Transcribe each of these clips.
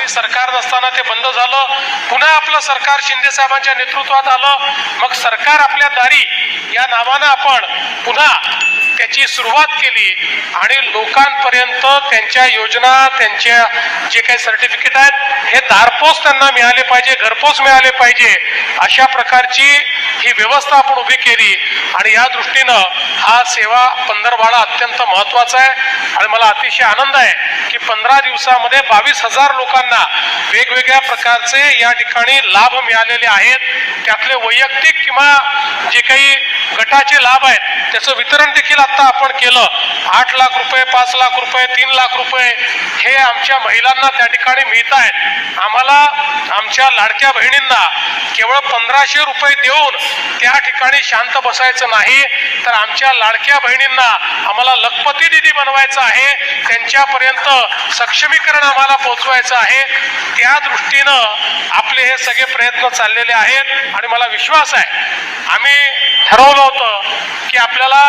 राष्ट्रवादी सरकार नसताना ते बंद झालं. पुन्हा आपलं सरकार शिंदे साहेबांच्या नेतृत्वात आलं. मग सरकार आपल्या दारी या नावानं आपण पुन्हा त्याची सुरुवात केली आणि लोकांपर्यंत त्यांच्या योजना त्यांच्या जे काही सर्टिफिकेट आहेत हे दारपोच त्यांना मिळाले पाहिजे घरपोच मिळाले पाहिजे अशा प्रकारची ही व्यवस्था आपण उभी केली. आणि या दृष्टीनं हा सेवा पंधरवाडा अत्यंत महत्त्वाचा आहे. आणि मला अतिशय आनंद आहे की पंधरा दिवसामध्ये बावीस हजार लोकांना वेगवेगळ्या प्रकारचे या ठिकाणी लाभ मिळालेले आहेत. त्यातले वैयक्तिक किंवा जे काही गटाचे लाभ आहेत त्याचं वितरण देखील आत्ता आपण केलं आठ लाख रुपये पाच लाख रुपये तीन लाख रुपये हे आमच्या महिलांना त्या ठिकाणी मिळत आहेत. आम्हाला आमच्या लाडक्या बहिणींना केवळ पंधराशे रुपये देऊन त्या ठिकाणी शांत बसायचं नाही तर आमच्या लाडक्या बहिणींना आम्हाला लखपती दिदी बनवायचं आहे त्यांच्यापर्यंत सक्षमीकरण आम्हाला पोचवायचं आहे. त्या दृष्टीनं आपले हे सगळे प्रयत्न चाललेले आहेत आणि मला विश्वास आहे. आम्ही ठरवलं होतं की आपल्याला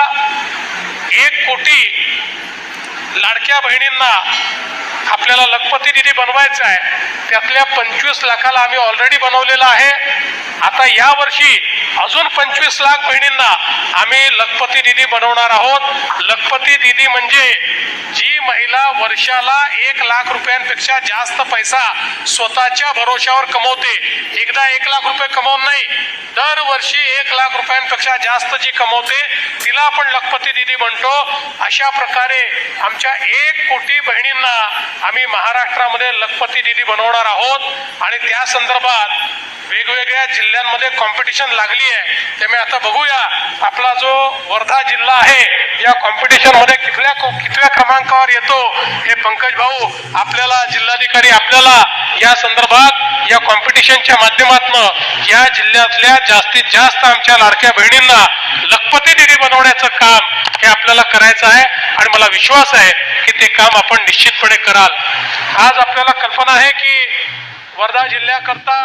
लाडक्या बहिणींना आपल्याला लखपती निधी बनवायचा आहे. त्यातल्या पंचवीस लाखाला आम्ही ऑलरेडी बनवलेला आहे. आता या वर्षी अजून पंचवीस लाख बहिणींना आम्ही लखपती निधी बनवणार आहोत. लखपती निधी म्हणजे जी महिला वर्षाला एक लाख रुपयांपेक्षा जास्त पैसा स्वतःच्या भरोशावर कमवते. एकदा एक लाख रुपये कमवून नाही दरवर्षी एक लाख रुपयांपेक्षा जास्त जी कमवते तिला आपण लखपती दिदी म्हणतो. अशा प्रकारे आमच्या एक कोटी बहिणींना आम्ही महाराष्ट्रामध्ये लखपती दिदी बनवणार आहोत. आणि त्या संदर्भात वेगवेगळ्या जिल्ह्यांमध्ये कॉम्पिटिशन लागली आहे त्यामुळे आता बघूया. आपला जो वर्धा जिल्हा आहे या कॉम्पिटिशनमध्ये कितल्या कितव्या क्रमांकावर येतो हे पंकज भाऊ आपल्याला जिल्हाधिकारी आपल्याला या संदर्भात मिशनच्या माध्यमातून या जिल्ह्यातल्या जास्तीत जास्त आमच्या लाडक्या बहिणींना लखपती दिदी बनवण्याचं काम हे आपल्याला करायचं आहे. आणि मला विश्वास आहे की ते काम आपण निश्चितपणे कराल. आज आपल्याला कल्पना आहे की वर्धा जिल्ह्याकरता